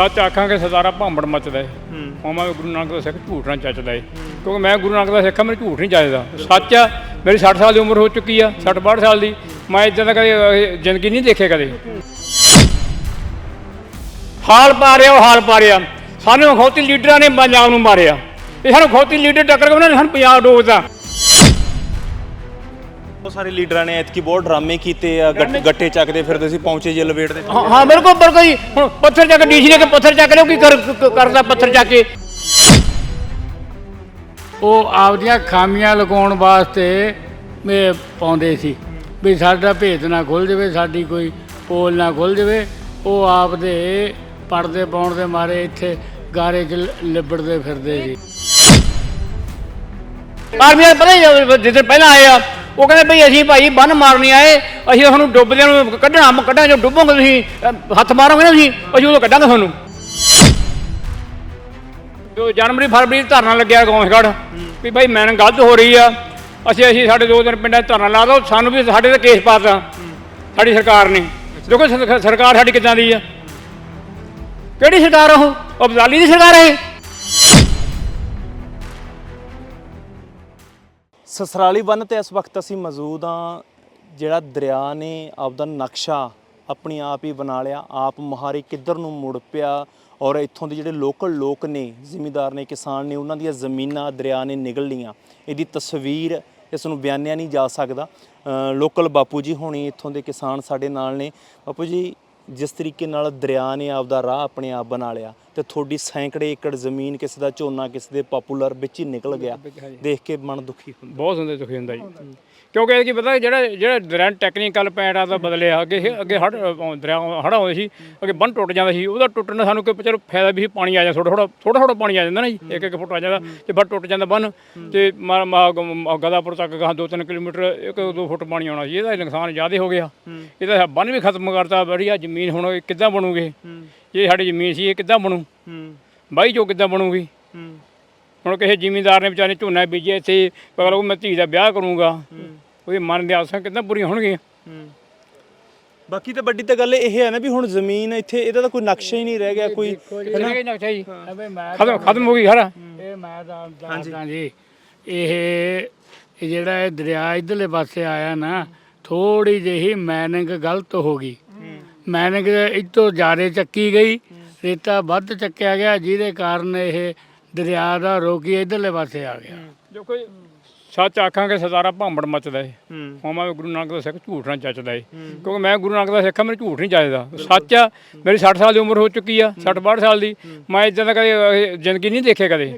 ਸੱਚ ਆਖਾਂਗੇ ਸਦਾਰਾ ਭਾਂਬੜ ਮੱਚਦਾ ਏ। ਹੋਵਾਂਗੇ ਗੁਰੂ ਨਾਨਕ ਦਾ ਸਿੱਖ ਝੂਠ ਨਾ ਚੱਚਦਾ ਏ। ਕਿਉਂਕਿ ਮੈਂ ਗੁਰੂ ਨਾਨਕ ਦਾ ਸਿੱਖ ਆ ਮੈਨੂੰ ਝੂਠ ਨਹੀਂ ਚੱਜਦਾ। ਸੱਚ ਆ ਮੇਰੀ 60 ਸਾਲ ਦੀ ਉਮਰ ਹੋ ਚੁੱਕੀ ਆ 60 62 ਸਾਲ ਦੀ। ਮੈਂ ਇਦਾਂ ਦਾ ਕਦੇ ਜ਼ਿੰਦਗੀ ਨਹੀਂ ਦੇਖੇ ਕਦੇ। ਹਾਲ ਪਾ ਰਿਹਾ ਉਹ ਹਾਲ ਪਾ ਰਿਹਾ ਸਾਨੂੰ ਖੋਤੀ ਲੀਡਰਾਂ ਨੇ ਪੰਜਾਬ ਨੂੰ ਮਾਰਿਆ। ਇਹ ਸਾਨੂੰ ਖੋਤੀ ਲੀਡਰ ਟੱਕਰ ਕੇ ਉਹਨਾਂ ਨੇ ਸਾਨੂੰ ਪੰਜਾਬ ਡੋਬਦਾ। ਬਹੁਤ ਸਾਰੇ ਲੀਡਰਾਂ ਨੇ ਐਤਕੀ ਬਹੁਤ ਡਰਾਮੇ ਕੀਤੇ ਆ ਗੱਟ- ਗੱਟੇ ਚੱਕਦੇ ਫਿਰਦੇ ਸੀ ਪਹੁੰਚੇ ਜੇ ਲਵੇਟ ਦੇ ਹਾਂ ਹਾਂ ਬਿਲਕੁਲ ਬਿਲਕੁਲ ਜੀ ਹੁਣ ਪੱਥਰ ਚੱਕ ਡੀਸੀ ਨੇ ਕਿ ਪੱਥਰ ਚੱਕ ਲਿਓ ਕੀ ਕਰ- ਕ- ਕਰਦਾ ਪੱਥਰ ਚੱਕ ਕੇ? ਉਹ ਆਪਦੀਆਂ ਖਾਮੀਆਂ ਲਗਾਉਣ ਵਾਸਤੇ ਇਹ ਪਾਉਂਦੇ ਸੀ ਵੀ ਸਾਡਾ ਭੇਤ ਨਾ ਖੁੱਲ ਜਾਵੇ ਸਾਡੀ ਕੋਈ ਪੋਲ ਨਾ ਖੁੱਲ ਜਾਵੇ। ਉਹ ਆਪਦੇ ਪਰਦੇ ਪਾਉਣ ਦੇ ਮਾਰੇ ਇੱਥੇ ਗਾਰੇ 'ਚ ਲ- ਲਿਬੜਦੇ ਫਿਰਦੇ ਸੀ। ਆਰਮੀ ਵਾਲੇ ਪਤਾ ਹੀ ਜਿੱਦਣ ਪਹਿਲਾਂ ਆਏ ਆ ਉਹ ਕਹਿੰਦੇ ਭਈ ਅਸੀਂ ਭਾਈ ਬੰਨ ਮਾਰਨੀ ਆਏ ਅਸੀਂ ਤੁਹਾਨੂੰ ਡੁੱਬਦਿਆਂ ਨੂੰ ਕੱਢਣਾ ਕੱਢਾਂ ਜੋ ਡੁੱਬੋਗੇ ਤੁਸੀਂ ਅਹ, ਹੱਥ ਮਾਰੋਗੇ ਨਾ ਤੁਸੀਂ ਅਸੀਂ ਉਦੋਂ ਕੱਢਾਂਗੇ ਤੁਹਾਨੂੰ। ਜੋ ਜਨਵਰੀ ਫਰਵਰੀ 'ਚ ਧਰਨਾ ਲੱਗਿਆ ਗੌਂਸਗੜ੍ਹ ਵੀ ਭਾਈ ਮੈਨ ਗਲਤ ਹੋ ਰਹੀ ਆ ਅਸੀਂ ਅਸੀਂ ਸਾਡੇ ਦੋ ਦਿਨ ਪਿੰਡਾਂ 'ਚ ਧਰਨਾ ਲਾ ਦੋ ਸਾਨੂੰ ਵੀ ਸਾਡੇ ਤੇ ਕੇਸ ਪਾਤਾ ਸਾਡੀ ਸਰਕਾਰ ਨੇ। ਦੇਖੋ ਸਰਕਾਰ ਸਾਡੀ ਕਿੱਦਾਂ ਦੀ ਆ? ਕਿਹੜੀ ਸਰਕਾਰ ਆ ਉਹ? ਉਹ ਅਬਦਾਲੀ ਦੀ ਸਰਕਾਰ ਹੈ ਸਸਰਾਲੀ ਬੰਨ ਤੇ ਇਸ ਵਕਤ ਅਸੀਂ ਮੌਜੂਦ ਆ ਜਿਹੜਾ ਦਰਿਆ ਨੇ ਆਪਦਾ ਨਕਸ਼ਾ ਆਪਣੀ ਆਪ ਹੀ ਬਣਾ ਲਿਆ। ਆਪ ਮੁਹਾਰੀ ਕਿੱਧਰ ਨੂੰ ਮੁੜ ਪਿਆ ਔਰ ਇੱਥੋਂ ਦੇ ਜਿਹੜੇ ਲੋਕਲ ਲੋਕ ਨੇ, ਜ਼ਿਮੀਦਾਰ ਨੇ, ਕਿਸਾਨ ਨੇ, ਉਹਨਾਂ ਦੀਆਂ ਜ਼ਮੀਨਾਂ ਦਰਿਆ ਨੇ ਨਿਗਲ ਲੀਆਂ ਇਹਦੀ ਤਸਵੀਰ ਇਸ ਨੂੰ ਬਿਆਨਿਆ ਨਹੀਂ ਜਾ ਸਕਦਾ। ਲੋਕਲ ਬਾਪੂ ਜੀ ਹੋਣੀ ਇੱਥੋਂ ਦੇ ਕਿਸਾਨ ਸਾਡੇ ਨਾਲ ਨੇ। ਬਾਪੂ ਜੀ, ਜਿਸ ਤਰੀਕੇ ਨਾਲ ਦਰਿਆ ਨੇ ਆਪਦਾ ਰਾਹ ਆਪਣੇ ਆਪ ਬਣਾ ਲਿਆ ਤੇ ਤੁਹਾਡੀ ਸੈਂਕੜੇ ਏਕੜ ਜ਼ਮੀਨ ਕਿਸੇ ਦਾ ਝੋਨਾ ਕਿਸੇ ਦੇ ਪਾਪੂਲਰ ਵਿੱਚ ਹੀ ਨਿਕਲ ਗਿਆ। ਦੇਖ ਕੇ ਮਨ ਦੁਖੀ ਹੁੰਦਾ। ਬਹੁਤ ਹੁੰਦੇ ਦੁਖੀ ਹੁੰਦਾ ਜੀ। ਕਿਉਂਕਿ ਇਹ ਕੀ ਪਤਾ ਜਿਹੜਾ ਜਿਹੜਾ ਦਰਿਆ ਟੈਕਨੀਕਲ ਪੈੜਾ ਦਾ ਬਦਲਿਆ ਅੱਗੇ ਅੱਗੇ ਹੜ ਦਰਿਆ ਹੜ ਆਉਂਦੇ ਸੀ ਅੱਗੇ ਬੰਨ ਟੁੱਟ ਜਾਂਦਾ ਸੀ। ਉਹਦਾ ਟੁੱਟਣ ਸਾਨੂੰ ਕੋਈ ਚਲੋ ਫਾਇਦਾ ਵੀ ਪਾਣੀ ਆ ਜਾਂਦਾ ਥੋੜਾ ਥੋੜਾ ਥੋੜਾ ਥੋੜਾ ਪਾਣੀ ਆ ਜਾਂਦਾ ਨਾ ਜੀ। ਇੱਕ ਇੱਕ ਫੁੱਟ ਆ ਜਾਂਦਾ ਤੇ ਬੰਨ ਟੁੱਟ ਜਾਂਦਾ ਬੰਨ ਤੇ ਗਦਾਪੁਰ ਤੱਕ ਗਾਂ 2-3 ਕਿਲੋਮੀਟਰ ਇੱਕ ਦੋ ਫੁੱਟ ਪਾਣੀ ਆਉਣਾ ਸੀ। ਇਹਦਾ ਨੁਕਸਾਨ ਜ਼ਿਆਦਾ ਹੋ ਗਿਆ। ਇਹਦਾ ਬੰਨ ਵੀ ਖਤਮ ਕਰਤਾ ਬੜੀਆ ਜ਼ਮੀਨ ਹੁਣ ਕਿੱਦਾਂ ਬਣੂਗੀ? ਇਹ ਸਾਡੀ ਜ਼ਮੀਨ ਸੀ ਇਹ ਕਿੱਦਾਂ ਬਣੂ? ਬਾਈ ਜੋ ਕਿੱਦਾਂ ਬਣੂਗੀ? ਹੁਣ ਕਿਸੇ ਜ਼ਿਮੀਂਦਾਰ ਨੇ ਵਿਚਾਰੇ ਝੋਨਾ ਬੀਜਿਆ ਇੱਥੇ ਪਗਲ ਉਹ ਮੈਂ ਧੀ ਦਾ ਵਿਆਹ ਕਰੂੰਗਾ ਉਹਦੇ ਮਨ ਦੀਆਂ ਆਸਾਂ ਕਿੰਨਾ ਪੂਰੀਆਂ ਹੋਣਗੀਆਂ? ਬਾਕੀ ਤਾਂ ਵੱਡੀ ਤਾਂ ਗੱਲ ਇਹ ਹੈ ਨਾ ਵੀ ਹੁਣ ਜ਼ਮੀਨ ਇੱਥੇ ਇਹਦਾ ਤਾਂ ਕੋਈ ਨਕਸ਼ਾ ਹੀ ਨਹੀਂ ਰਹਿ ਗਿਆ ਕੋਈ ਨਕਸ਼ਾ ਜੀ। ਖਤਮ ਖਤਮ ਹੋ ਗਈ ਸਾਰਾ ਇਹ ਮੈਂ ਤਾਂ ਦੱਸਦਾ ਜੀ ਇਹ ਇਹ ਜਿਹੜਾ ਇਹ ਦਰਿਆ ਇਧਰਲੇ ਪਾਸੇ ਆਇਆ ਨਾ ਥੋੜੀ ਜਿਹੀ ਮੈਨਿੰਗ ਗਲਤ ਹੋ ਗਈ। ਮੈਨਿੰਗ ਇੱਥੋਂ ਜਾਰੇ ਚੱਕੀ ਗਈ। ਰੇਤਾ ਵੱਧ ਚੱਕਿਆ ਗਿਆ ਜਿਹਦੇ ਕਾਰਨ ਇਹ ਦਰਿਆ ਦਾ ਰੋਕੀ ਇਧਰਲੇ ਪਾਸੇ ਆ ਗਿਆ। ਜੋ ਕੋਈ ਸੱਚ ਆਖਾਂਗੇ ਸਦਾਰਾ ਭਾਂਬੜ ਮੱਚਦਾ ਏ। ਹੋਵਾਂਗੇ ਗੁਰੂ ਨਾਨਕ ਦਾ ਸਿੱਖ ਝੂਠ ਨਾ ਚੱਚਦਾ ਏ। ਕਿਉਂਕਿ ਮੈਂ ਗੁਰੂ ਨਾਨਕ ਦਾ ਸਿੱਖ ਆ ਮੈਨੂੰ ਝੂਠ ਨਹੀਂ ਚੱਜਦਾ ਸੱਚ ਆ ਮੇਰੀ 60 ਸਾਲ ਦੀ ਉਮਰ ਹੋ ਚੁੱਕੀ ਆ 60 62 ਸਾਲ ਦੀ। ਮੈਂ ਇਦਾਂ ਦਾ ਕਦੇ ਜ਼ਿੰਦਗੀ ਨਹੀਂ ਦੇਖੇ ਕਦੇ।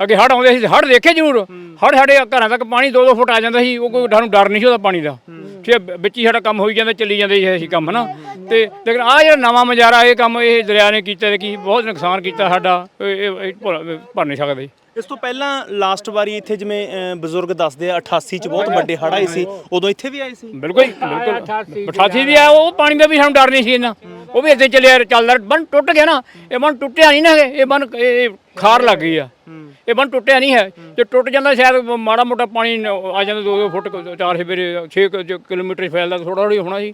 ਅੱਗੇ ਹੜ ਆਉਂਦੇ ਸੀ ਹੜ ਦੇਖੇ ਜ਼ਰੂਰ। ਹੜ ਸਾਡੇ ਘਰਾਂ ਤੱਕ ਪਾਣੀ 2-2 ਫੁੱਟ ਆ ਜਾਂਦਾ ਸੀ ਉਹ ਕੋਈ ਸਾਨੂੰ ਡਰ ਨਹੀਂ ਸੀ ਉਹਦਾ ਪਾਣੀ ਦਾ। ਤੇ ਵਿੱਚ ਹੀ ਸਾਡਾ ਕੰਮ ਹੋਈ ਜਾਂਦਾ ਚੱਲੀ ਜਾਂਦੇ ਸੀ ਅਸੀਂ ਕੰਮ ਨਾ ਤੇ ਲੇਕਿਨ ਆ ਜਿਹੜਾ ਨਵਾਂ ਮਜਾਰਾ ਇਹ ਕੰਮ ਇਹ ਦਰਿਆ ਨੇ ਕੀਤਾ ਤੇ ਕੀ ਬਹੁਤ ਨੁਕਸਾਨ ਕੀਤਾ ਸਾਡਾ ਇਹ- ਇਹ ਇਹ ਭੁੱਲ- ਭਰ ਨਹੀਂ ਸਕਦੇ। ਇਸ ਤੋਂ ਪਹਿਲਾਂ ਲਾਸਟ ਵਾਰੀ ਇੱਥੇ ਜਿਵੇਂ ਅ, ਬਜ਼ੁਰਗ ਦੱਸਦੇ ਆ 88 ਚ ਬਹੁਤ ਵੱਡੇ ਹੜ੍ਹ ਆਏ ਸੀ ਉਦੋਂ ਇੱਥੇ ਵੀ ਆਏ ਸੀ? ਬਿਲਕੁਲ ਬਿਲਕੁਲ। 88 ਵੀ ਆ ਉਹ ਪਾਣੀ ਦਾ ਵੀ ਸਾਨੂੰ ਡਰ ਨਹੀਂ ਸੀ ਇਹਨਾਂ ਉਹ ਵੀ ਇੱਥੇ ਚੱਲਿਆ ਚੱਲਦਾ ਬਨ ਟੁੱਟ ਗਿਆ ਨਾ ਇਹ ਬਨ ਟੁੱਟਿਆ ਨਹੀਂ ਨਾ ਇਹ ਇਹ ਬਨ ਇਹ ਖਾਰ ਲੱਗ ਗਈ ਆ। ਇਹ ਬੰਨ ਟੁੱਟਿਆ ਨਹੀਂ ਹੈ। ਜੇ ਟੁੱਟ ਜਾਂਦਾ ਸ਼ਾਇਦ ਮਾੜਾ ਮੋਟਾ ਪਾਣੀ ਆ ਜਾਂਦਾ 2-2 ਫੁੱਟ 4 ਸਵੇਰੇ 6 ਕਿਲੋਮੀਟਰ ਫੈਲਦਾ ਥੋੜਾ ਥੋੜੀ ਹੋਣਾ ਸੀ।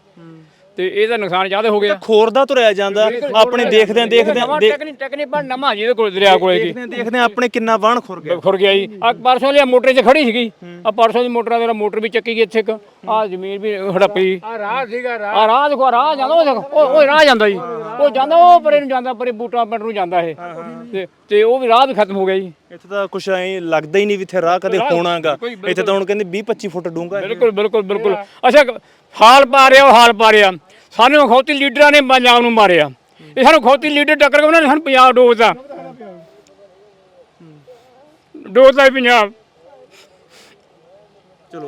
ਤੇ ਇਹਦਾ ਨੁਕਸਾਨ ਜ਼ਿਆਦਾ ਹੋ ਗਿਆ। ਖੋਰਦਾ ਤੁਰਿਆ ਜਾਂਦਾ। ਆਪਣੇ ਦੇਖਦੇ ਆ ਦੇਖਦੇ ਆ ਦੇ- ਟੈਕਨੀ ਟੈਕਨੀ ਬਣ ਨਮਾ ਜਿਹਦੇ ਕੋਲ ਦਰਿਆ ਕੋਲੇ ਕੀ ਦੇਖਦੇ ਦੇਖਦੇ ਆਪਣੇ ਕਿੰਨਾ ਵਾਹਣ ਖੁਰ ਗਿਆ। ਖੁਰ ਗਿਆ ਜੀ। ਆ ਪਰਸੋਂ ਲਈ ਮੋਟਰ 'ਚ ਖੜੀ ਸੀਗੀ। ਆ ਪਰਸੋਂ ਦੀ ਮੋਟਰ ਦਾ ਮੋਟਰ ਵੀ ਚੱਕੀ ਗਈ ਇੱਥੇ ਇੱਕ। ਆ ਜ਼ਮੀਨ ਵੀ ਹੜੱਪੀ। ਆ ਰਾਹ ਸੀਗਾ ਰਾਹ। ਆ ਰਾਹ ਦੇਖੋ ਰਾਹ ਜਾਂਦਾ। ਉਹ ਦੇਖੋ ਉਹ ਉਹ ਰਾਹ ਜਾਂਦਾ ਜੀ। ਉਹ ਜਾਂਦਾ ਉਹ ਪਰੇ ਨੂੰ ਜਾਂਦਾ ਪਰੇ ਬੂਟਾ ਪਿੰਡ ਨੂੰ ਜਾਂਦਾ ਇਹ। ਤੇ ਤੇ ਉਹ ਵੀ ਰਾਹ ਵੀ ਖਤਮ ਹੋ ਗਿਆ ਜੀ। ਇੱਥੇ ਤਾਂ ਕੁਛ ਐ ਲੱਗਦਾ ਹੀ ਨਹੀਂ ਵੀ ਇੱਥੇ ਰਾਹ ਕਦੇ ਹੋਣਾਗਾ। ਇੱਥੇ ਤਾਂ ਹੁਣ ਕਹਿੰਦੇ 20 25 ਫੁੱਟ ਹੈ। ਬਿਲਕੁਲ ਬਿਲਕੁਲ ਬਿਲਕੁਲ। ਅੱਛਾ ਹਾਲ ਪਾ ਰਿਹਾ ਉਹ ਹਾਲ ਪਾ ਰਿਹਾ ਸਾਨੂੰ ਖੋਤੀ ਲੀਡਰਾਂ ਨੇ ਪੰਜਾਬ ਨੂੰ ਮਾਰਿਆ। ਇਹ ਸਾਨੂੰ ਖੋਤੀ ਲੀਡਰ ਟੱਕਰ ਕੇ ਉਹਨਾਂ ਨੇ ਸਾਨੂੰ ਪੰਜਾਬ ਡੋਬਦਾ ਡੋਬਦਾ ਪੰਜਾਬ। ਚਲੋ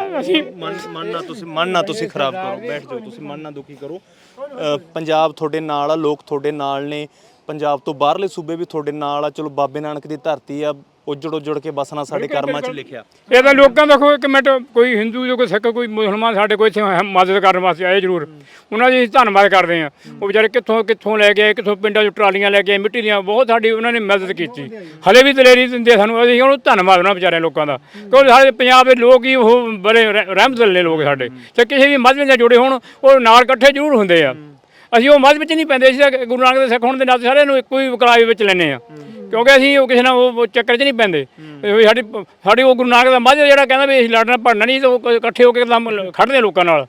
ਮਨ ਮਨ ਨਾ ਤੁਸੀਂ, ਮਨ ਨਾ ਤੁਸੀਂ ਖਰਾਬ ਕਰੋ, ਬੈਠ ਜਾਓ, ਤੁਸੀਂ ਮਨ ਨਾ ਦੁਖੀ ਕਰੋ। ਪੰਜਾਬ ਤੁਹਾਡੇ ਨਾਲ ਆ, ਲੋਕ ਤੁਹਾਡੇ ਨਾਲ ਨੇ। ਪੰਜਾਬ ਤੋਂ ਬਾਹਰਲੇ ਸੂਬੇ ਵੀ ਤੁਹਾਡੇ ਨਾਲ ਆ। ਚਲੋ, ਬਾਬੇ ਨਾਨਕ ਦੀ ਧਰਤੀ ਆ ਉਜੜ ਉਜੜ ਕੇ ਬਸਣਾ ਸਾਡੇ ਕਰਮਾਂ 'ਚ ਲਿਖਿਆ। ਇਹ ਤਾਂ ਲੋਕਾਂ ਦਾ ਕੋਈ ਇੱਕ ਮਿੰਟ ਕੋਈ ਹਿੰਦੂ ਜੋ ਕੋਈ ਸਿੱਖ ਕੋਈ ਮੁਸਲਮਾਨ ਸਾਡੇ ਕੋਲ ਇੱਥੇ ਮਦਦ ਕਰਨ ਵਾਸਤੇ ਆਏ ਜ਼ਰੂਰ। ਉਹਨਾਂ ਦੀ ਧੰਨਵਾਦ ਕਰਦੇ ਹਾਂ। ਉਹ ਵਿਚਾਰੇ ਕਿੱਥੋਂ ਕਿੱਥੋਂ ਲੈ ਕੇ ਆਏ ਕਿੱਥੋਂ ਪਿੰਡਾਂ ਚੋਂ ਟਰਾਲੀਆਂ ਲੈ ਕੇ ਮਿੱਟੀ ਦੀਆਂ ਬਹੁਤ ਸਾਡੀ ਉਹਨਾਂ ਨੇ ਮਦਦ ਕੀਤੀ। ਹਲੇ ਵੀ ਦਲੇਰੀ ਦਿੰਦੇ ਸਾਨੂੰ ਅਸੀਂ ਉਹਨੂੰ ਧੰਨਵਾਦ ਉਹਨਾਂ ਵਿਚਾਰਿਆਂ ਲੋਕਾਂ ਦਾ। ਕਿਉਂਕਿ ਸਾਡੇ ਪੰਜਾਬ ਦੇ ਲੋਕ ਹੀ ਉਹ ਬੜੇ ਰਹਿ- ਰਹਿਮਤ ਦਿਲ ਨੇ ਲੋਕ ਸਾਡੇ। ਤੇ ਕਿਸੇ ਵੀ ਮਜ਼ਹਬ ਨਾਲ ਜੁੜੇ ਹੋਣ ਉਹ ਨਾਲ ਇਕੱਠੇ ਜ਼ਰੂਰ ਹੁੰਦੇ ਆ। ਅਸੀਂ ਉਹ ਮੱਧ ਵਿੱਚ ਨਹੀਂ ਪੈਂਦੇ ਅਸੀਂ ਗੁਰੂ ਨਾਨਕ ਦੇ ਸਿੱਖ ਹੋਣ ਦੇ ਨਾਤੇ ਸਾਰਿਆਂ ਨੂੰ ਇੱਕੋ ਹੀ ਕਲਾਈ ਵਿੱਚ ਲੈਨੇ ਆ ਕਿਉਂਕਿ ਅਸੀਂ ਉਹ ਕਿਸੇ ਨਾਲ ਉਹ ਚੱਕਰ 'ਚ ਨਹੀਂ ਪੈਂਦੇ। ਵੀ ਸਾਡੀ ਸਾਡੀ ਉਹ ਗੁਰੂ ਨਾਨਕ ਦਾ ਮੱਝ ਜਿਹੜਾ ਕਹਿੰਦਾ ਵੀ ਅਸੀਂ ਲੜਨਾ ਭੜਨਾ ਨਹੀਂ ਤਾਂ ਉਹ ਇਕੱਠੇ ਹੋ ਕੇ ਇੱਕਦਮ ਖੜਦੇ ਲੋਕਾਂ ਨਾਲ।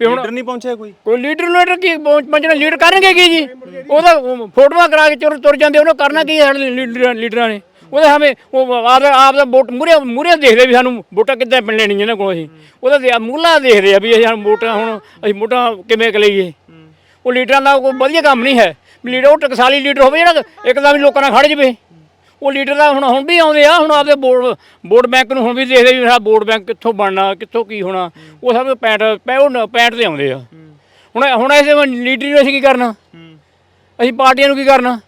ਵੀ ਹੁਣ ਲੀਡਰ ਨਹੀਂ ਪਹੁੰਚਿਆ ਕੋਈ? ਕੋਈ ਲੀਡਰ ਲੀਡਰ ਕੀ ਪੰਜਣਾ ਲੀਡ ਕਰਨਗੇ ਕੀ ਜੀ? ਉਹਦਾ ਉਹ ਫੋਟੋਆਂ ਕਰਾ ਕੇ ਤੁਰ ਤੁਰ ਜਾਂਦੇ ਉਹਨੂੰ ਕਰਨਾ ਕੀ ਹੈ ਸਾਡੇ ਲੀਡਰਾਂ ਨੇ? ਉਹਦੇ ਹਮੇ ਉਹ ਆਪ ਦਾ ਵੋਟ ਮੂਰੇ ਮੂਰੇ ਦੇਖਦੇ ਵੀ ਸਾਨੂੰ ਵੋਟਾਂ ਕਿੱਦਾਂ ਨਹੀਂ ਇਹਨਾਂ ਕੋਲ ਅਸੀਂ। ਉਹਦਾ ਮੂਹਲਾ ਦੇਖਦੇ ਆ ਵੀ ਅਸੀਂ ਵੋਟਾਂ ਹੁਣ ਅਸੀਂ ਵੋਟਾਂ ਕਿਵੇਂ ਕੁ ਲਈਏ? ਉਹ ਲੀਡਰਾਂ ਦਾ ਕੋਈ ਵਧੀਆ ਕੰਮ ਨਹੀਂ ਹੈ। ਲੀਡਰ ਉਹ ਟਕਸਾਲੀ ਲੀਡਰ ਹੋਵੇ ਜਿਹੜਾ ਇੱਕਦਮ ਹੀ ਲੋਕਾਂ ਨਾਲ ਖੜ ਜਵੇ। ਉਹ ਲੀਡਰ ਦਾ ਹੁਣ ਹੁਣ ਵੀ ਆਉਂਦੇ ਆ ਹੁਣ ਆਪਦੇ ਬੋਰਡ ਬੋਰਡ ਬੈਂਕ ਨੂੰ ਹੁਣ ਵੀ ਦੇਖਦੇ ਵੀ ਸਾਡਾ ਬੋਰਡ ਬੈਂਕ ਕਿੱਥੋਂ ਬਣਨਾ ਕਿੱਥੋਂ ਕੀ ਹੋਣਾ। ਉਹ ਸਭ ਪੈਂਟ ਪੈ ਉਹ ਪੈਂਟ ਤੇ ਆਉਂਦੇ ਆ। ਹੁਣ ਹੁਣ ਐਸੇ ਲੀਡਰ ਨੂੰ ਅਸੀਂ ਕੀ ਕਰਨਾ? ਅਸੀਂ ਪਾਰਟੀਆਂ ਨੂੰ ਕੀ ਕਰਨਾ?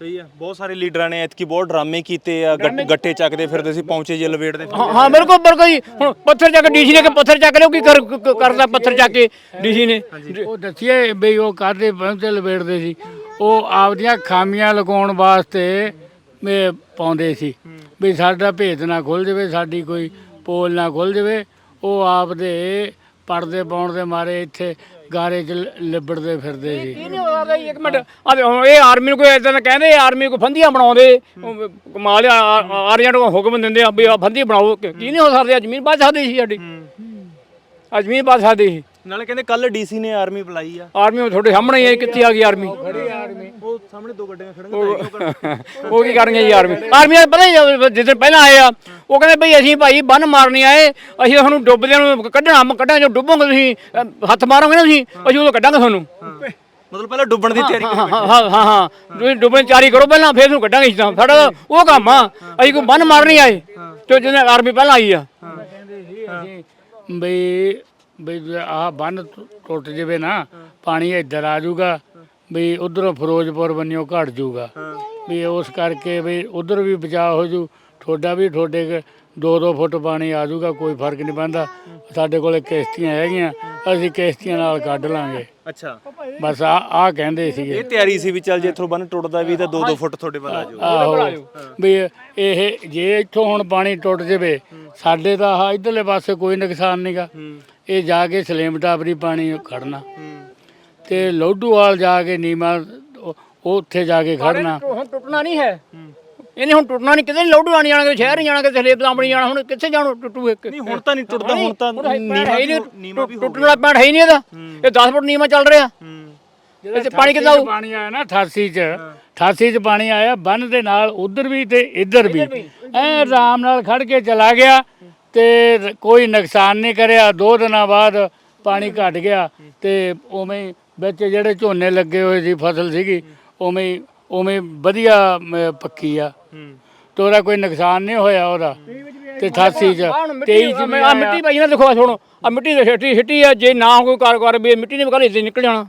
ਸਹੀ ਆ ਬਹੁਤ ਸਾਰੇ ਲੀਡਰਾਂ ਨੇ ਐਤਕੀ ਬਹੁਤ ਡਰਾਮੇ ਕੀਤੇ ਆ ਗੱਟ- ਗੱਟੇ ਚੱਕਦੇ ਫਿਰਦੇ ਸੀ ਪਹੁੰਚੇ ਜੇ ਲਵੇੜਦੇ ਫਿਰਦੇ। ਹਾਂ ਹਾਂ ਬਿਲਕੁਲ ਬਿਲਕੁਲ ਜੀ ਹੁਣ ਪੱਥਰ ਚੱਕ ਡੀਸੀ ਨੇ ਕਿ ਪੱਥਰ ਚੱਕ ਲਿਓ ਕੀ ਕਰ ਕ- ਕਰਦਾ ਪੱਥਰ ਚੱਕ ਕੇ ਡੀਸੀ ਨੇ? ਉਹ ਦੱਸੀਏ ਬਈ ਉਹ ਕਾਹਦੇ ਪਹੁੰਚੇ ਲਪੇੜਦੇ ਸੀ? ਉਹ ਆਪਦੀਆਂ ਖਾਮੀਆਂ ਲਗਾਉਣ ਵਾਸਤੇ ਪਾਉਂਦੇ ਸੀ। ਵੀ ਸਾਡਾ ਭੇਤ ਨਾ ਖੁੱਲ ਜਾਵੇ ਸਾਡੀ ਕੋਈ ਪੋਲ ਨਾ ਖੁੱਲ ਜਾਵੇ। ਉਹ ਆਪਦੇ ਪਰਦੇ ਪਾਉਣ ਦੇ ਮਾਰੇ ਇੱਥੇ ਗਾਰੇ 'ਚ ਲ- ਲਿਬੜਦੇ ਫਿਰਦੇ ਸੀ ਇਹ ਨਹੀਂ ਹੋਦਾ ਇੱਕ ਮਿੰਟ। ਆ ਦੇ ਹੁਣ ਇਹ ਆਰਮੀ ਨੂੰ ਕੋਈ ਇਦਾਂ ਦਾ ਕਹਿੰਦੇ ਆਰਮੀ ਕੋ ਫੰਦੀਆਂ ਬਣਾਉਂਦੇ। ਉਹ ਕਮਾਲ ਆ ਆ- ਆਰੀਆਂ ਨੂੰ ਹੁਕਮ ਦਿੰਦੇ ਆ ਵੀ ਆ ਫੰਦੀ ਬਣਾਓ। ਕੀ ਨਹੀਂ ਹੋ ਸਕਦੇ ਆ ਜ਼ਮੀਨ ਬਾਦ ਸਕਦੀ ਸੀ ਸਾਡੀ। ਆ ਜ਼ਮੀਨ ਬਾਦ ਸਕਦੀ ਸੀ। ਨਾਲੇ ਕਹਿੰਦੇ ਕੱਲ ਡੀਸੀ ਨੇ ਆਰਮੀ ਬੁਲਾਈ ਆ। ਆਰਮੀ ਉਹ ਤੁਹਾਡੇ ਸਾਹਮਣੇ ਹੀ ਹੈ ਕਿੱਥੇ ਆ ਗਈ ਆਰਮੀ? ਉਹ ਸਾਹਮਣੇ ਦੋ ਗੱਡੀਆਂ ਖੜੀਆਂ ਉਹ ਕੀ ਕਰਨਗੇ ਜੀ ਆਰਮੀ? ਆਰਮੀ ਦਾ ਪਤਾ ਹੀ ਜਿੱਦਣ ਪਹਿਲਾਂ ਆਏ ਆ ਉਹ ਕਹਿੰਦੇ ਭਈ ਅਸੀਂ ਭਾਈ ਬੰਨ ਮਾਰਨੀ ਆਏ ਅਸੀਂ ਤੁਹਾਨੂੰ ਡੁੱਬਦਿਆਂ ਨੂੰ ਕੱਢਣਾ ਕੱਢਾਂ ਜੋ ਡੁੱਬੋਗੇ ਤੁਸੀਂ ਹੱਥ ਮਾਰੋਗੇ ਨਾ ਤੁਸੀਂ ਅਸੀਂ ਉਦੋਂ ਕੱਢਾਂਗੇ ਤੁਹਾਨੂੰ। ਮਤਲਬ ਪਹਿਲਾਂ ਡੁੱਬਣ ਦੀ ਤਿਆਰੀ ਹਾਂ ਹਾਂ ਹਾਂ ਤੁਸੀਂ ਡੁੱਬਣ ਦੀ ਤਿਆਰੀ ਕਰੋ ਪਹਿਲਾਂ ਫਿਰ ਤੁਹਾਨੂੰ ਕੱਢਾਂਗੇ ਅਸੀਂ ਤਾਂ। ਸਾਡਾ ਤਾਂ ਉਹ ਕੰਮ ਆ ਅਸੀਂ ਕੋਈ ਬੰਨ ਮਾਰਨੀ ਆਏ ਤੇ ਜਿਹਨੇ ਆਰਮੀ ਪਹਿਲਾਂ ਆਈ ਆ। ਬਈ ਬਈ ਆਹ ਬੰਨ ਟੁੱਟ ਜਾਵੇ ਨਾ ਪਾਣੀ ਇੱਧਰ ਆ ਜਾਊਗਾ ਵੀ ਉਧਰੋਂ ਫਿਰੋਜ਼ਪੁਰ ਬੰਨਿਓ ਘਟ ਜਾਊਗਾ। ਵੀ ਉਸ ਕਰਕੇ ਵੀ ਉਧਰ ਵੀ ਬਚਾਅ ਹੋ ਜੂ ਠੋਡਾ ਵੀ ਠੋਡੇ 2-2 ਫੁੱਟ ਪਾਣੀ ਆ ਜਾਊਗਾ ਕੋਈ ਫ਼ਰਕ ਨਹੀਂ ਪੈਂਦਾ। ਸਾਡੇ ਕੋਲੇ ਕਿਸ਼ਤੀਆਂ ਹੈਗੀਆਂ ਅਸੀਂ ਕਿਸ਼ਤੀਆਂ ਨਾਲ ਕੱਢ ਲਾਂਗੇ। ਅੱਛਾ। ਬਸ ਆ ਆ ਕਹਿੰਦੇ ਸੀਗੇ। ਇਹ ਤਿਆਰੀ ਸੀ ਵੀ ਚੱਲ ਜੇ ਇੱਥੋਂ ਬੰਨ ਟੁੱਟਦਾ ਵੀ ਤਾਂ 2-2 ਫੁੱਟ ਤੁਹਾਡੇ ਵੱਲ ਆ ਜਾਊ। ਆਹੋ। ਵੀ ਇਹ ਜੇ ਇੱਥੋਂ ਹੁਣ ਪਾਣੀ ਟੁੱਟ ਜਾਵੇ ਸਾਡੇ ਤਾਂ ਆਹ ਇਧਰਲੇ ਪਾਸੇ ਕੋਈ ਨੁਕਸਾਨ ਨਹੀਂਗਾ ਇਹ ਜਾ ਕੇ ਸਲੇਮ ਟਾਪਰੀ ਪਾਣੀ ਖੜਨਾ। ਤੇ ਲੋਡੂਵਾਲ ਜਾ ਕੇ ਨੀਮਾ ਉਹ ਉੱਥੇ ਜਾ ਕੇ ਖੜਨਾ। ਹੁਣ ਟੁੱਟਣਾ ਨਹੀਂ ਹੈ। ਇਹਨੇ ਹੁਣ ਟੁੱਟਣਾ ਨਹੀਂ ਕਿਤੇ ਨਹੀਂ ਲੋਡੂ ਆਣੀ ਜਾਣਾ ਕਿਤੇ ਸ਼ਹਿਰ ਨਹੀਂ ਜਾਣਾ ਕਿਤੇ ਹਲੇਬ ਸਾਂਭਣੀ ਜਾਣਾ ਹੁਣ ਕਿੱਥੇ ਜਾਣੋ ਟੁੱਟੂ ਇੱਕ? ਨਹੀਂ ਹੁਣ ਤਾਂ ਨਹੀਂ ਟੁੱਟਦਾ ਹੁਣ ਤਾਂ ਨੀਮਾ ਵੀ ਟੁੱਟਣ ਵਾਲਾ ਪੈਂਟ ਹੈ ਹੀ ਨਹੀਂ ਇਹਦਾ। ਇਹ 10 ਫੁੱਟ ਨੀਮਾ ਚੱਲ ਰਿਹਾ। ਇੱਥੇ ਪਾਣੀ ਕਿੱਦਾਂ ਆਊ? ਪਾਣੀ ਆਇਆ ਨਾ 88 ਚ 88 ਚ ਪਾਣੀ ਆਇਆ ਬੰਨ ਦੇ ਨਾਲ ਉਧਰ ਵੀ ਤੇ ਇੱਧਰ ਵੀ। ਐ ਆਰਾਮ ਨਾਲ ਖੜ ਕੇ ਚਲਾ ਗਿਆ। ਤੇ ਕੋਈ ਨੁਕਸਾਨ ਨਹੀਂ ਕਰਿਆ। ਦੋ ਦਿਨਾਂ ਬਾਅਦ ਪਾਣੀ ਘਟ ਗਿਆ ਤੇ ਉਵੇਂ ਹੀ ਵਿੱਚ ਜਿਹੜੇ ਝੋਨੇ ਲੱਗੇ ਹੋਏ ਸੀ ਫਸਲ ਸੀਗੀ ਉਵੇਂ ਹੀ- ਉਵੇਂ ਹੀ ਵਧੀਆ ਪੱਕੀ ਆ। ਤੇ ਉਹਦਾ ਕੋਈ ਨੁਕਸਾਨ ਨਹੀਂ ਹੋਇਆ ਉਹਦਾ। ਤੇ 88 ਚ 23 ਚ ਵੀ ਆ ਮਿੱਟੀ ਭਾਈ ਨਾ ਦੇਖੋ ਆਹ ਸੁਣੋ। ਆ ਮਿੱਟੀ ਦੇ ਛੇਟੀ ਛਿੱਟੀ ਆ ਜੇ ਨਾ ਕੋਈ ਕਾਰੋਬਾਰ ਵੀ ਇਹ ਮਿੱਟੀ ਨੇ ਕੱਲ ਇੱਥੇ ਨਿਕਲ ਜਾਣਾ।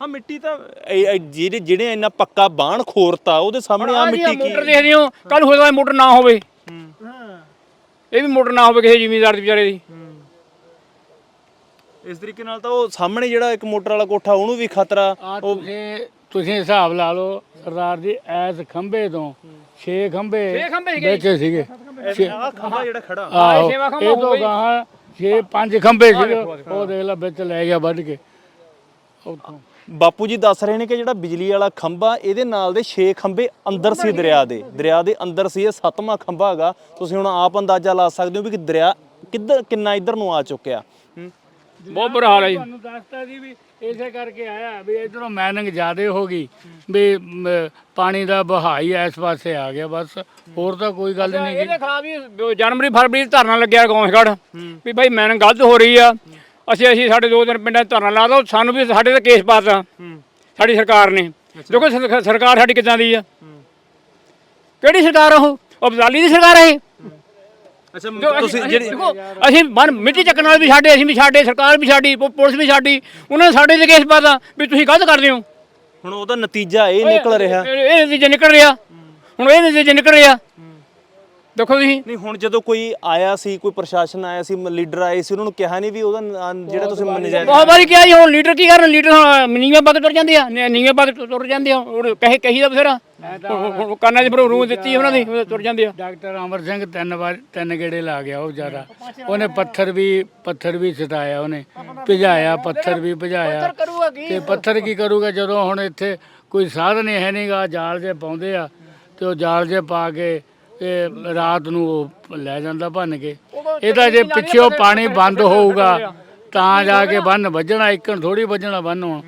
ਹਾਂ ਮਿੱਟੀ ਤਾਂ ਇਹ- ਇਹ ਜਿਹੜੇ ਜਿਹੜੇ ਇੰਨਾ ਪੱਕਾ ਬਾਣ ਖੋਰਤਾ ਉਹਦੇ ਸਾਹਮਣੇ ਆ ਮਿੱਟੀ ਕੀ ਮੋਟਰ ਦੇਖਦੇ ਹੋ ਕੱਲ ਹੋ ਸਕਦਾ ਮੋਟਰ ਨਾ ਹੋਵੇ। ਇਹ ਵੀ ਮੋਟਰ ਨਾ ਹੋਵੇ ਕਿਸੇ ਜ਼ਿਮੀਂਦਾਰ ਦੀ ਵਿਚਾਰੇ ਦੀ। ਇਸ ਤਰੀਕੇ ਨਾਲ ਤਾਂ ਉਹ ਸਾਹਮਣੇ ਜਿਹੜਾ ਇੱਕ ਮੋਟਰ ਵਾਲਾ ਕੋਠਾ ਉਹਨੂੰ ਵੀ ਖਤਰਾ। ਆ ਤੁਸੀਂ ਤੁਸੀਂ ਹਿਸਾਬ ਲਾ ਲਓ ਸਰਦਾਰ ਜੀ ਐਸ ਖੰਭੇ ਤੋਂ 6 ਖੰਭੇ ਛੇ ਖੰਭੇ ਸੀਗੇ ਵਿੱਚ ਸੀਗੇ। ਆ ਖੰਭਾ ਜਿਹੜਾ ਖੜਾ। ਆਹੋ ਛੇਵਾਂ ਖੰਭਾ ਇਹ ਤੋਂ ਗਾਹਾਂ 6 5 ਖੰਭੇ ਸੀਗੇ। ਉਹ ਦੇਖ ਲੈ ਵਿੱਚ ਲੈ ਗਿਆ ਵੱਢ ਕੇ। ਉੱਥੋਂ। ਬਾਪੂ ਜੀ ਦੱਸ ਰਹੇ ਨੇ ਕਿ ਜਿਹੜਾ ਬਿਜਲੀ ਵਾਲਾ ਖੰਭਾ ਇਹਦੇ ਨਾਲ ਦੇ 6 ਖੰਭੇ ਅੰਦਰ ਸੀ ਦਰਿਆ ਦੇ। ਦਰਿਆ ਦੇ ਅੰਦਰ ਸੀ ਇਹ ਸੱਤਵਾਂ ਖੰਭਾ ਹੈਗਾ। ਤੁਸੀਂ ਹੁਣ ਆਪ ਅੰਦਾਜ਼ਾ ਲਾ ਸਕਦੇ ਹੋ ਵੀ ਕਿ ਦਰਿਆ ਕਿੱਧਰ ਕਿੰਨਾ ਇੱਧਰ ਨੂੰ ਆ ਚੁੱਕਿਆ। ਬਹੁਤ ਬੁਰਾ ਹਾਲ ਹੈ ਜੀ। ਤੁਹਾਨੂੰ ਦੱਸਤਾ ਸੀ ਵੀ ਇਸੇ ਕਰਕੇ ਆਇਆ ਵੀ ਇਧਰੋਂ ਮੈਨਿੰਗ ਜ਼ਿਆਦੇ ਹੋ ਗਈ। ਵੀ ਪਾਣੀ ਦਾ ਬਹਾਈ ਇਸ ਪਾਸੇ ਆ ਗਿਆ ਬਸ। ਹੋਰ ਤਾਂ ਕੋਈ ਗੱਲ ਨਹੀਂ ਇਹਦੇ ਖਿਲਾਫ ਵੀ ਜਨਵਰੀ ਫਰਵਰੀ ਧਰਨਾ ਲੱਗਿਆ ਗੌਂਸਗੜ ਵੀ ਭਾਈ ਮੈਨ ਗਲਤ ਹੋ ਰਹੀ ਆ। ਅਸੀਂ ਅਸੀਂ ਸਾਡੇ ਦੋ ਤਿੰਨ ਪਿੰਡਾਂ 'ਚ ਧਰਨਾ ਲਾ ਦੋ ਸਾਨੂੰ ਵੀ ਸਾਡੇ ਤੇ ਕੇਸ ਪਾਤਾ। ਸਾਡੀ ਸਰਕਾਰ ਨੇ। ਦੇਖੋ ਸਰ- ਸਰਕਾਰ ਸਾਡੀ ਕਿੱਦਾਂ ਦੀ ਆ? ਕਿਹੜੀ ਸਰਕਾਰ ਆ ਉਹ? ਅਬਦਾਲੀ ਦੀ ਸਰਕਾਰ ਹੈ ਅੱਛਾ ਤੁਸੀਂ ਜਿਹੜੀ ਅਸੀਂ ਮਨ ਮਿੱਟੀ ਚੱਕਣ ਵਾਲੇ ਵੀ ਸਾਡੇ ਅਸੀਂ ਵੀ ਸਾਡੇ ਸਰਕਾਰ ਵੀ ਸਾਡੀ ਪੁ- ਪੁਲਿਸ ਵੀ ਸਾਡੀ। ਉਹਨਾਂ ਨੇ ਸਾਡੇ ਤੇ ਕੇਸ ਪਾਤਾ ਵੀ ਤੁਸੀਂ ਗਲਤ ਕਰਦੇ ਹੋ। ਹੁਣ ਉਹਦਾ ਨਤੀਜਾ ਇਹ ਨਿਕਲ ਰਿਹਾ। ਇਹ ਇਹ ਨਤੀਜੇ ਨਿਕਲ ਰਿਹਾ। ਹੁਣ ਇਹ ਨਤੀਜੇ ਨਿਕਲ ਰਿਹਾ। ਦੇਖੋ ਤੁਸੀਂ। ਨਹੀਂ ਹੁਣ ਜਦੋਂ ਕੋਈ ਆਇਆ ਸੀ ਕੋਈ ਪ੍ਰਸ਼ਾਸਨ ਆਇਆ ਸੀ ਮ- ਲੀਡਰ ਆਏ ਸੀ ਉਹਨਾਂ ਨੂੰ ਕਿਹਾ ਨਹੀਂ ਵੀ ਉਹਦਾ ਨ- ਜਿਹੜਾ ਤੁਸੀਂ ਨਜਾਇਜ਼ ਬਹੁਤ ਵਾਰੀ ਕਿਹਾ ਜੀ ਹੁਣ ਲੀਡਰ ਕੀ ਕਰਨ? ਲੀਡਰ ਹੁਣ ਨੀਵੇਂ ਪੱਗ ਤੁਰ ਜਾਂਦੇ ਆ। ਨੀ- ਨੀਵੇਂ ਪੱਗ ਤੁ- ਤੁਰ ਜਾਂਦੇ ਆ। ਉਹ ਕਹੇ ਕਹੀ ਦਾ ਬਥੇਰਾ। ਹੁਣ- ਹੁਣ ਕੰਨਾਂ 'ਚ ਫਿਰ ਰੂਹ ਦਿੱਤੀ ਉਹਨਾਂ ਦੀ ਉਹ ਤੁਰ ਜਾਂਦੇ ਆ। ਡਾਕਟਰ ਅਮਰ ਸਿੰਘ ਤਿੰਨ ਵਾਰ ਤਿੰਨ ਗੇੜੇ ਲਾ ਗਿਆ ਉਹ ਵਿਚਾਰਾ ਉਹਨੇ ਪੱਥਰ ਵੀ ਪੱਥਰ ਵੀ ਛਡਾਇਆ ਉਹਨੇ। ਭਜਾਇਆ ਪੱਥਰ ਵੀ ਭਜਾਇਆ। ਕਰੂਗਾ ਕੀ? ਤੇ ਪੱਥਰ ਕੀ ਕਰੂਗਾ? ਜਦੋਂ ਹੁਣ ਇੱਥੇ ਕੋਈ ਸਾਧਨ ਹੀ ਹੈ ਨਹੀਂਗਾ ਜਾਲ ਜੇ ਪਾਉਂਦੇ ਆ ਤੇ ਉਹ ਜਾਲ ਜੇ ਪਾ ਕੇ ਤੇ ਰਾਤ ਨੂੰ ਉਹ ਲੈ ਜਾਂਦਾ ਭੰਨ ਕੇ। ਇਹਦਾ ਜੇ ਪਿੱਛੋਂ ਪਾਣੀ ਬੰਦ ਹੋਊਗਾ ਤਾਂ ਜਾ ਕੇ ਬੰਨ ਵੱਜਣਾ ਇੱਕਣ ਥੋੜੀ ਵੱਜਣਾ ਬੰਨ ਹੁਣ।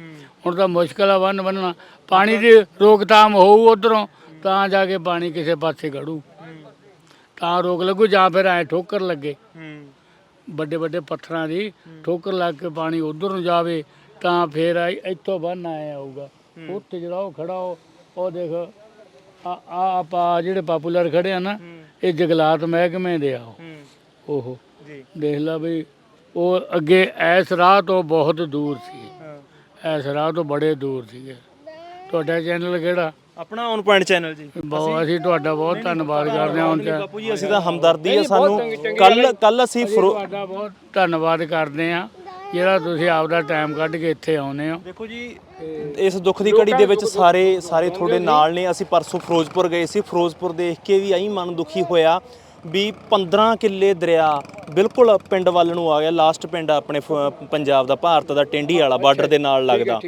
ਹੁਣ ਤਾਂ ਮੁਸ਼ਕਲ ਆ ਬੰਨ ਬੰਨਣਾ ਪਾਣੀ ਦੀ ਰੋਕਥਾਮ ਹੋਊ ਉਧਰੋਂ ਤਾਂ ਜਾ ਕੇ ਪਾਣੀ ਕਿਸੇ ਪਾਸੇ ਖੜੂ ਤਾਂ ਰੋਕ ਲੱਗੂ ਜਾਂ ਫਿਰ ਐ ਠੋਕਰ ਲੱਗੇ। ਵੱਡੇ ਵੱਡੇ ਪੱਥਰਾਂ ਦੀ ਠੋਕਰ ਲੱਗ ਕੇ ਪਾਣੀ ਉਧਰ ਨੂੰ ਜਾਵੇ ਤਾਂ ਫਿਰ ਇੱਥੋਂ ਬੰਨ ਆਇਆ ਆਊਗਾ ਉੱਥੇ ਜਿਹੜਾ ਉਹ ਖੜਾ ਉਹ ਦੇਖ ਆ ਆ ਆਪਾਂ ਜਿਹੜੇ ਪਾਪੂਲਰ ਖੜੇ ਆ ਨਾ ਇਹ ਜਗਲਾਤ ਮਹਿਕਮੇ ਦੇ ਆ ਉਹ। ਉਹ। ਜੀ। ਦੇਖ ਲਾ ਵੀ ਉਹ ਅੱਗੇ ਐਸ ਰਾਹ ਤੋਂ ਬਹੁਤ ਦੂਰ ਸੀ। ਐਸ ਰਾਹ ਤੋਂ ਬੜੇ ਦੂਰ ਸੀਗੇ। ਤੁਹਾਡਾ ਚੈਨਲ ਕਿਹੜਾ? ਆਪਣਾ ਔਨ ਪੁਆਇੰਟ ਚੈਨਲ ਜੀ। ਬਹੁਤ ਅਸੀਂ ਤੁਹਾਡਾ ਬਹੁਤ ਧੰਨਵਾਦ ਕਰਦੇ ਹਾਂ ਹੁਣ ਬਾਪੂ ਜੀ ਅਸੀਂ ਤਾਂ ਹਮਦਰਦੀ ਆ ਸਾਨੂੰ। ਕੱਲ ਕੱਲ ਅਸੀਂ ਫਿਰੋ- ਤੁਹਾਡਾ ਬਹੁਤ ਧੰਨਵਾਦ ਕਰਦੇ ਆ ਜਿਹੜਾ ਤੁਸੀਂ ਆਪਦਾ ਟਾਈਮ ਕੱਢ ਕੇ ਇੱਥੇ ਆਉਨੇ ਹੋ। ਦੇਖੋ ਜੀ ਇਸ ਦੁੱਖ ਦੀ ਘੜੀ ਦੇ ਵਿੱਚ ਸਾਰੇ ਸਾਰੇ ਤੁਹਾਡੇ ਨਾਲ ਨੇ। ਅਸੀਂ ਪਰਸੋਂ ਫਿਰੋਜ਼ਪੁਰ ਗਏ ਸੀ। ਫਿਰੋਜ਼ਪੁਰ ਦੇਖ ਕੇ ਵੀ ਆਈ ਮਨ ਦੁਖੀ ਹੋਇਆ। ਵੀ 15 ਕਿੱਲੇ ਦਰਿਆ ਬਿਲਕੁਲ ਪਿੰਡ ਵੱਲ ਨੂੰ ਆ ਗਿਆ ਲਾਸਟ ਪਿੰਡ ਆ ਆਪਣੇ ਪੰਜਾਬ ਦਾ ਭਾਰਤ ਦਾ ਟਿੰਡੀ ਵਾਲਾ ਬਾਰਡਰ ਦੇ ਨਾਲ ਲੱਗਦਾ।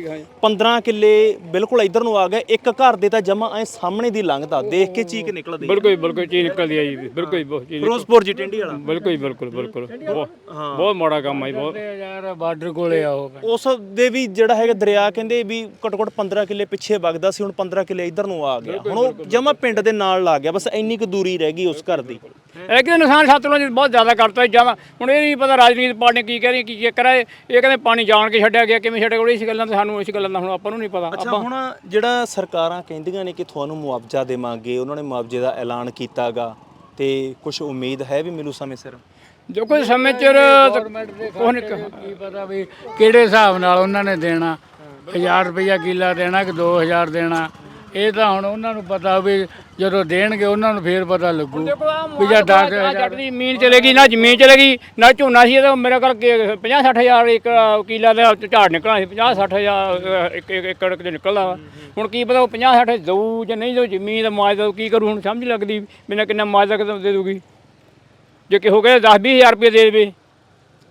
15 ਕਿੱਲੇ ਬਿਲਕੁਲ ਇਧਰ ਨੂੰ ਆ ਗਏ ਇੱਕ ਘਰ ਦੇ ਤਾਂ ਜਮਾ ਐ ਸਾਹਮਣੇ ਦੀ ਲੰਘਦਾ ਦੇਖ ਕੇ ਚੀਕ ਨਿਕਲਦੀ ਬਿਲਕੁਲ ਬਿਲਕੁਲ ਚੀਜ਼ ਨਿਕਲਦੀ ਆ ਜੀ ਬਿਲਕੁਲ ਹੀ ਬਹੁਤ ਫਿਰੋਜ਼ਪੁਰ ਜੀ ਟਿੰਡੀ ਵਾਲਾ। ਬਿਲਕੁਲ ਬਿਲਕੁਲ ਬਿਲਕੁਲ। ਬਹੁਤ ਬਹੁਤ ਮਾੜਾ ਕੰਮ ਆ ਜੀ ਬਹੁਤ। ਯਾਰ ਬਾਰਡਰ ਕੋਲੇ ਆਓ ਉਸ ਦੇ ਵੀ ਜਿਹੜਾ ਹੈਗਾ ਦਰਿਆ ਕਹਿੰਦੇ ਵੀ ਘੱਟੋ ਘੱਟ 15 ਕਿੱਲੇ ਪਿੱਛੇ ਵਗਦਾ ਸੀ ਹੁਣ 15 ਕਿੱਲੇ ਇਧਰ ਨੂੰ ਆ ਗਿਆ। ਹੁਣ ਉਹ ਜਮਾ ਪਿੰਡ ਦੇ ਨਾਲ ਲੱਗ ਗਿਆ ਬਸ ਇੰਨੀ ਕੁ ਦੂਰੀ ਰਹਿ ਗਈ ਉਸ ਘਰ ਦੀ। ਇਹ ਕਿ ਨੁਕਸਾਨ ਸਤਲੁਜ ਨੇ ਬਹੁਤ ਜ਼ਿਆਦਾ ਕਰਤਾ ਜ਼ਿਆਦਾ ਹੁਣ ਇਹ ਨਹੀਂ ਪਤਾ ਰਾਜਨੀਤਿਕ ਪਾਰਟੀ ਕੀ ਕਹਿ ਰਹੀ ਕੀ ਚੱਕਰ ਹੈ ਇਹ ਕਹਿੰਦੇ ਪਾਣੀ ਜਾਣ ਕੇ ਛੱਡਿਆ ਗਿਆ ਕਿਵੇਂ ਛੱਡਿਆ ਗਿਆ ਇਸ ਗੱਲਾਂ ਤੇ ਸਾਨੂੰ ਇਸ ਗੱਲਾਂ ਦਾ ਹੁਣ ਆਪਾਂ ਨੂੰ ਨਹੀਂ ਪਤਾ। ਅੱਛਾ ਹੁਣ ਜਿਹੜਾ ਸਰਕਾਰਾਂ ਕਹਿੰਦੀਆਂ ਨੇ ਕਿ ਤੁਹਾਨੂੰ ਮੁਆਵਜ਼ਾ ਦੇਵਾਂਗੇ ਉਹਨਾਂ ਨੇ ਮੁਆਵਜ਼ੇ ਦਾ ਐਲਾਨ ਕੀਤਾਗਾ। ਤੇ ਕੁਝ ਉਮੀਦ ਹੈ ਵੀ ਮਿਲੂ ਸਮੇਂ ਸਿਰ? ਜੋ ਕੋਈ ਸਮੇਂ ਚਿਰ ਵਿੱਚ ਕੀ ਪਤਾ ਵੀ ਕਿਹੜੇ ਹਿਸਾਬ ਨਾਲ ਉਹਨਾਂ ਨੇ ਦੇਣਾ। 1000 ਰੁਪਇਆ ਕਿੱਲਾ ਦੇਣਾ ਕਿ 2000 ਦੇਣਾ। ਇਹ ਤਾਂ ਹੁਣ ਉਹਨਾਂ ਨੂੰ ਪਤਾ ਵੀ ਜਦੋਂ ਦੇਣਗੇ ਉਹਨਾਂ ਨੂੰ ਫੇਰ ਪਤਾ ਲੱਗੂ। ਵੀ ਜਾਂ 10000 ਜੱਟ ਦੀ ਜ਼ਮੀਨ ਚਲੇਗੀ ਨਾ ਜ਼ਮੀਨ ਚਲੇਗੀ ਨਾ ਝੋਨਾ ਸੀ ਇਹਦਾ ਮੇਰਾ ਕਰਕੇ 50 60000 ਇੱਕ ਕਿੱਲਾ ਦਾ ਝਾੜ ਨਿਕਲਣਾ ਸੀ 50 60000 ਇੱਕ ਏਕੜ ਦੇ ਨਿਕਲਦਾ ਹੁਣ ਕੀ ਪਤਾ ਉਹ 50 60 ਦਊ ਜਾਂ ਨਹੀਂ ਦਊ ਜ਼ਮੀਨ ਦਾ ਮੁਆਵਜ਼ਾ ਕੀ ਕਰੂ ਹੁਣ ਸਮਝ ਲੱਗਦੀ ਬਿਨਾਂ ਕਿੰਨਾ ਮੁਆਵਜ਼ਾ ਦੇ ਦੂਗੀ ਜੇ ਕਿ ਹੋ ਗਿਆ 10 20000 ਰੁਪਏ ਦੇ ਦੇਵੇ।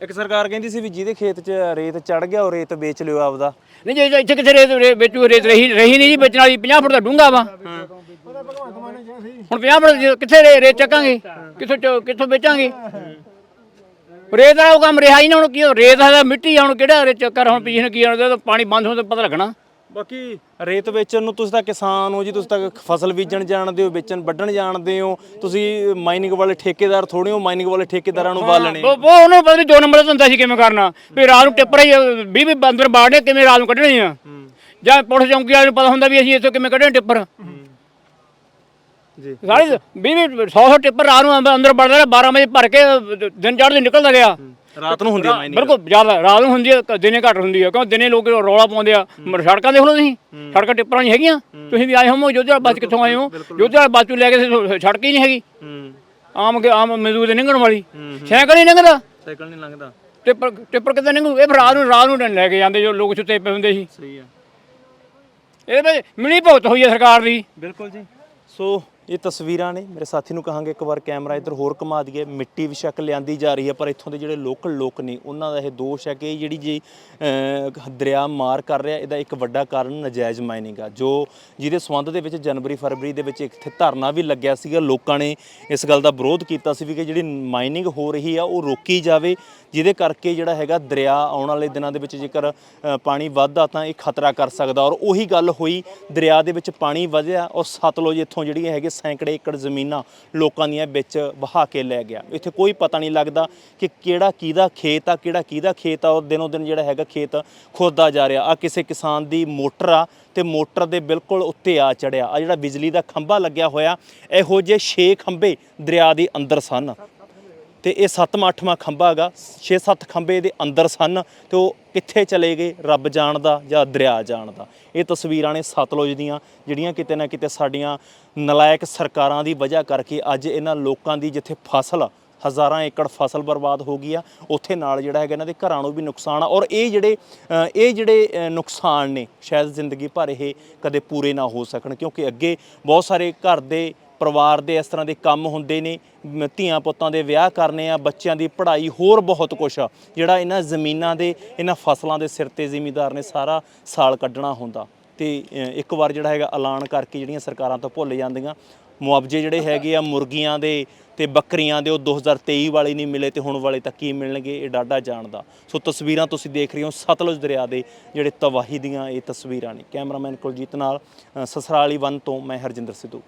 ਇੱਕ ਸਰਕਾਰ ਕਹਿੰਦੀ ਸੀ ਵੀ ਜਿਹਦੇ ਖੇਤ 'ਚ ਰੇਤ ਚੜ ਗਿਆ, ਉਹ ਰੇਤ ਵੇਚ ਲਿਓ ਆਪਦਾ। ਨਹੀਂ ਜੇ ਇੱਥੇ ਕਿਥੇ ਰੇਤ ਰੇ- ਵੇਚੂ, ਰੇਤ ਰਹੀ ਰਹੀ ਨਹੀਂ ਜੀ, ਵੇਚਣ ਵਾਲੀ 50 ਫੁੱਟ ਦਾ ਡੂੰਗਾ ਵਾ। ਹੁਣ 50 ਫੁੱਟ ਜੇ ਕਿੱਥੇ ਰੇ- ਰੇਤ ਚੱਕਾਂਗੇ? ਕਿੱਥੋਂ ਚ- ਕਿੱਥੋਂ ਵੇਚਾਂਗੇ? ਰੇਤ ਵਾਲਾ ਉਹ ਕੰਮ ਰਿਹਾ ਹੀ ਨਾ, ਹੁਣ ਕੀ ਰੇਤ ਦਾ ਮਿੱਟੀ ਆ, ਹੁਣ ਕਿਹੜਾ ਰੇਤ ਚੱਕਰ ਹੁਣ ਪਿਛੇ ਕੀ ਆਉਂਦਾ ਤਾਂ ਪਾਣੀ ਬੰਦ ਹੋਣ ਤੇ ਪਤਾ ਲੱਗਣਾ। ਬਾਕੀ ਰੇਤ ਵੇਚਣ ਨੂੰ ਤੁਸੀਂ ਤਾਂ ਕਿਸਾਨ ਹੋ ਜੀ ਤੁਸੀਂ ਤਾਂ ਫਸਲ ਬੀਜਣ ਜਾਣਦੇ ਹੋ ਵੇਚਣ ਵੱਢਣ ਜਾਣਦੇ ਹੋ। ਤੁਸੀਂ ਮਾਈਨਿੰਗ ਵਾਲੇ ਠੇਕੇਦਾਰ ਥੋੜੇ ਹੋ ਮਾਈਨਿੰਗ ਵਾਲੇ ਠੇਕੇਦਾਰਾਂ ਨੂੰ ਬਾਲਣੇ। ਉਹ ਉਹ ਉਹਨੂੰ ਪਤਾ ਨਹੀਂ ਦੋ ਨੰਬਰ ਦਾ ਧੰਦਾ ਸੀ ਕਿਵੇਂ ਕਰਨਾ। ਵੀ ਰਾਤ ਨੂੰ ਟਿੱਪਰ ਹੀ 20 20 ਬੰਦਰ ਬਾੜਨੇ ਕਿਵੇਂ ਰਾਤ ਨੂੰ ਕੱਢਣੇ ਆ? ਜਾਂ ਪੁਲਿਸ ਚੌਂਕੀ ਵਾਲੇ ਨੂੰ ਪਤਾ ਹੁੰਦਾ ਵੀ ਅਸੀਂ ਇੱਥੋਂ ਕਿਵੇਂ ਕੱਢਣੇ ਟਿੱਪਰ? ਜੀ। ਸਾਰੀ 20 100 100 ਟਿੱਪਰ ਰਾਤ ਨੂੰ ਅੰਦਰ- ਵੜਦਾ ਰਿਹਾ 12 ਵਜੇ ਭਰ ਕੇ ਦਿਨ ਚੜ੍ਹਦੇ ਨਿਕਲਦਾ ਗਿਆ ਰਾਤ ਨੂੰ ਹੁੰਦੀ ਮਾਈਨਿੰਗ ਬਿਲਕੁਲ ਜ਼ਿਆਦਾ ਰਾਤ ਨੂੰ ਹੁੰਦੀ ਹੈ ਦਿਨੇ ਘੱਟ ਹੁੰਦੀ ਹੈ ਕਿਉਂ? ਦਿਨੇ ਲੋਕ ਰੌਲਾ ਪਾਉਂਦੇ ਆ। ਸੜਕਾਂ ਦੇਖ ਲਓ ਤੁਸੀਂ। ਸੜਕਾਂ ਟਿੱਪਰਾਂ ਨਹੀਂ ਹੈਗੀਆਂ। ਤੁਸੀਂ ਵੀ ਆਏ ਹੋ ਜੋਧੇ ਬੱਸ ਕਿੱਥੋਂ ਆਏ ਹੋ? ਜੋਧੇ ਬੱਸ ਤੋਂ ਲੈ ਕੇ ਸੜਕ ਹੀ ਨਹੀਂ ਹੈਗੀ। ਹੂੰ। ਆਮ ਕੇ ਆਮ ਮਜ਼ਦੂਰ ਦੇ ਲੰਘਣ ਵਾਲੀ। ਸਾਈਕਲ ਹੀ ਲੰਘਦਾ। ਸਾਈਕਲ ਨਹੀਂ ਲੰਘਦਾ। ਟਿੱਪਰ ਟਿੱਪਰ ਕਿੱਦਾਂ ਲੰਘੂ? ਇਹ ਰਾਤ ਨੂੰ ਰਾਤ ਨੂੰ ਲੈ ਕੇ ਜਾਂਦੇ ਜੋ ਲੋਕ ਸੁੱਤੇ ਪਏ ਹੁੰਦੇ ਸੀ। ਸਹੀ ਆ। ਵਿੱਚ ਮਿਲੀ ਭੁਗਤ ਹੋਈ ਹੈ ਸਰਕਾਰ ਦੀ। ਬਿਲਕੁਲ ਜੀ। ਸੋ ਇਹ ਤਸਵੀਰਾਂ ਨੇ। ਮੇਰੇ ਸਾਥੀ ਨੂੰ ਕਹਾਂਗੇ ਇੱਕ ਵਾਰ ਕੈਮਰਾ ਇੱਧਰ ਹੋਰ ਘੁਮਾ ਦਈਏ। ਮਿੱਟੀ ਵੀ ਸ਼ੱਕ ਲਿਆਂਦੀ ਜਾ ਰਹੀ ਹੈ, ਪਰ ਇੱਥੋਂ ਦੇ ਜਿਹੜੇ ਲੋਕਲ ਲੋਕ ਨੇ, ਉਹਨਾਂ ਦਾ ਇਹ ਦੋਸ਼ ਹੈ ਕਿ ਇਹ ਜਿਹੜੀ ਜੀ ਦਰਿਆ ਮਾਰ ਕਰ ਰਿਹਾ, ਇਹਦਾ ਇੱਕ ਵੱਡਾ ਕਾਰਨ ਨਜਾਇਜ਼ ਮਾਈਨਿੰਗ ਆ। ਜੋ ਜਿਹਦੇ ਸੰਬੰਧ ਦੇ ਵਿੱਚ ਜਨਵਰੀ, ਫਰਵਰੀ ਦੇ ਵਿੱਚ ਇੱਥੇ ਧਰਨਾ ਵੀ ਲੱਗਿਆ ਸੀਗਾ। ਲੋਕਾਂ ਨੇ ਇਸ ਗੱਲ ਦਾ ਵਿਰੋਧ ਕੀਤਾ ਸੀ ਵੀ ਕਿ ਜਿਹੜੀ ਮਾਈਨਿੰਗ ਹੋ ਰਹੀ ਆ, ਉਹ ਰੋਕੀ ਜਾਵੇ, ਜਿਹਦੇ ਕਰਕੇ ਜਿਹੜਾ ਹੈਗਾ ਦਰਿਆ ਆਉਣ ਵਾਲੇ ਦਿਨਾਂ ਦੇ ਵਿੱਚ ਜੇਕਰ ਪਾਣੀ ਵੱਧਦਾ ਤਾਂ ਇਹ ਖਤਰਾ ਕਰ ਸਕਦਾ। ਔਰ ਉਹੀ ਗੱਲ ਹੋਈ, ਦਰਿਆ ਦੇ ਵਿੱਚ ਪਾਣੀ ਵਧਿਆ, ਔਰ ਸਤਲੁਜ ਇੱਥੋਂ ਜਿਹੜੀਆਂ ਹੈਗੇ ਸੈਂਕੜੇ ਏਕੜ ਜ਼ਮੀਨਾਂ ਲੋਕਾਂ ਦੀਆਂ ਵਿੱਚ ਵਹਾ ਕੇ ਲੈ ਗਿਆ। ਇੱਥੇ ਕੋਈ ਪਤਾ ਨਹੀਂ ਲੱਗਦਾ ਕਿ ਕਿਹੜਾ ਕਿਹਦਾ ਖੇਤ ਆ, ਕਿਹੜਾ ਕਿਹਦਾ ਖੇਤ ਆ, ਔਰ ਦਿਨੋਂ ਦਿਨ ਜਿਹੜਾ ਹੈਗਾ ਖੇਤ ਖੋਦਾ ਜਾ ਰਿਹਾ। ਆ ਕਿਸੇ ਕਿਸਾਨ ਦੀ ਮੋਟਰ ਆ ਤੇ ਮੋਟਰ ਦੇ ਬਿਲਕੁਲ ਉੱਤੇ ਆ ਚੜਿਆ। ਆ ਜਿਹੜਾ ਬਿਜਲੀ ਦਾ ਖੰਭਾ ਲੱਗਿਆ ਹੋਇਆ, ਇਹੋ ਜਿਹੇ 6 ਖੰਭੇ ਦਰਿਆ ਦੇ ਅੰਦਰ ਸਨ। ਤੇ ਇਹ ਸੱਤਵਾਂ, ਅੱਠਵਾਂ ਖੰਭਾ ਹੈਗਾ। 6-7 ਖੰਭੇ ਦੇ ਅੰਦਰ ਸਨ ਤੇ ਉਹ ਕਿੱਥੇ ਚਲੇ ਗਏ? ਰੱਬ ਜਾਣਦਾ ਜਾਂ ਦਰਿਆ ਜਾਣਦਾ ਇਹ ਤਸਵੀਰਾਂ ਨੇ ਸਤਲੁਜ ਦੀਆਂ, ਜਿਹੜੀਆਂ ਕਿਤੇ ਨਾ ਕਿਤੇ ਸਾਡੀਆਂ ਨਲਾਇਕ ਸਰਕਾਰਾਂ ਦੀ ਵਜ੍ਹਾ ਕਰਕੇ ਅੱਜ ਇਹਨਾਂ ਲੋਕਾਂ ਦੀ ਜਿੱਥੇ ਫਸਲ, ਹਜ਼ਾਰਾਂ ਏਕੜ ਫਸਲ ਬਰਬਾਦ ਹੋ ਗਈ ਆ, ਉੱਥੇ ਨਾਲ ਜਿਹੜਾ ਹੈਗਾ ਇਹਨਾਂ ਦੇ ਘਰਾਂ ਨੂੰ ਵੀ ਨੁਕਸਾਨ ਆ। ਔਰ ਇਹ ਜਿਹੜੇ ਇਹ ਜਿਹੜੇ ਨੁਕਸਾਨ ਨੇ, ਸ਼ਾਇਦ ਜ਼ਿੰਦਗੀ ਭਰ ਇਹ ਕਦੇ ਪੂਰੇ ਨਾ ਹੋ ਸਕਣ, ਕਿਉਂਕਿ ਅੱਗੇ ਬਹੁਤ ਸਾਰੇ ਘਰ ਦੇ ਪਰਿਵਾਰ ਦੇ ਇਸ ਤਰ੍ਹਾਂ ਦੇ ਕੰਮ ਹੁੰਦੇ ਨੇ ਧੀਆਂ ਪੁੱਤਾਂ ਦੇ ਵਿਆਹ ਕਰਨੇ ਆ, ਬੱਚਿਆਂ ਦੀ ਪੜ੍ਹਾਈ ਹੋਰ ਬਹੁਤ ਕੁਛ ਜਿਹੜਾ ਇਹਨਾਂ ਜ਼ਮੀਨਾਂ ਦੇ, ਇਹਨਾਂ ਫਸਲਾਂ ਦੇ ਸਿਰ ਤੇ ਜ਼ਿਮੀਦਾਰ ਨੇ ਸਾਰਾ ਸਾਲ ਕੱਢਣਾ ਹੁੰਦਾ। ਤੇ ਇੱਕ ਵਾਰ ਜਿਹੜਾ ਹੈਗਾ ਐਲਾਨ ਕਰਕੇ ਜਿਹੜੀਆਂ ਸਰਕਾਰਾਂ ਤੋਂ ਭੁੱਲ ਜਾਂਦੀਆਂ, ਮੁਆਵਜ਼ੇ ਜਿਹੜੇ ਹੈਗੇ ਆ ਮੁਰਗੀਆਂ ਦੇ ਤੇ ਬੱਕਰੀਆਂ ਦੇ, ਉਹ 2023 ਵਾਲੇ ਨਹੀਂ ਮਿਲੇ ਤੇ ਹੁਣ ਵਾਲੇ ਤਾਂ ਕੀ ਮਿਲਣਗੇ, ਇਹ ਡਾਡਾ ਜਾਣਦਾ ਸੋ ਤਸਵੀਰਾਂ ਤੁਸੀਂ ਦੇਖ ਰਹੇ ਹੋ ਸਤਲੁਜ ਦਰਿਆ ਦੇ ਜਿਹੜੇ ਤਬਾਹੀ ਦੀਆਂ ਇਹ ਤਸਵੀਰਾਂ ਨੇ। ਕੈਮਰਾਮੈਨ ਕੁਲਜੀਤ ਨਾਲ ਸਸਰਾਲੀ ਵਨ ਤੋਂ ਮੈਂ ਹਰਜਿੰਦਰ ਸਿੱਧੂ।